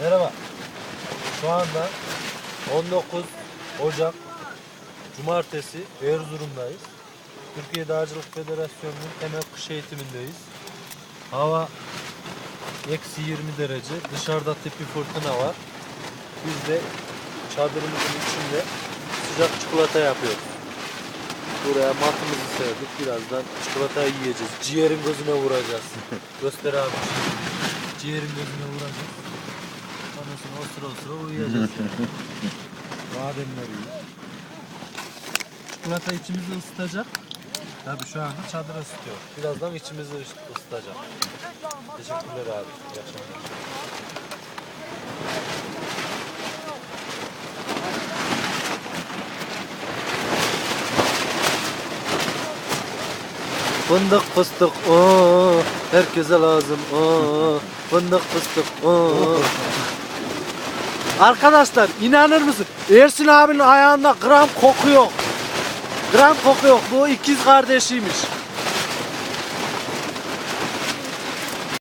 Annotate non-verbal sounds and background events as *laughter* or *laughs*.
Merhaba. Şu anda 19 Ocak Cumartesi Erzurum'dayız. Türkiye Dağcılık Federasyonu'nun temel kış eğitimindeyiz. Hava eksi 20 derece. Dışarıda tipi fırtına var. Biz de çadırımızın içinde sıcak çikolata yapıyoruz. Buraya matımızı serdik. Birazdan çikolatayı yiyeceğiz. Ciğerin gözüne vuracağız. *laughs* Göster abi. Ciğerin gözüne vuracağız. Osura osura uyuyacağız. *laughs* Bademler yiyor. Çikolata içimizi ısıtacak. Tabii şu anda çadır ısıtıyor. Birazdan içimizi ıs- ısıtacak. Teşekkürler abi. İyi akşamlar. Fındık fıstık o herkese lazım o fındık fıstık o Arkadaşlar inanır mısın? Ersin abinin ayağında gram koku yok. Gram koku yok. Bu ikiz kardeşiymiş.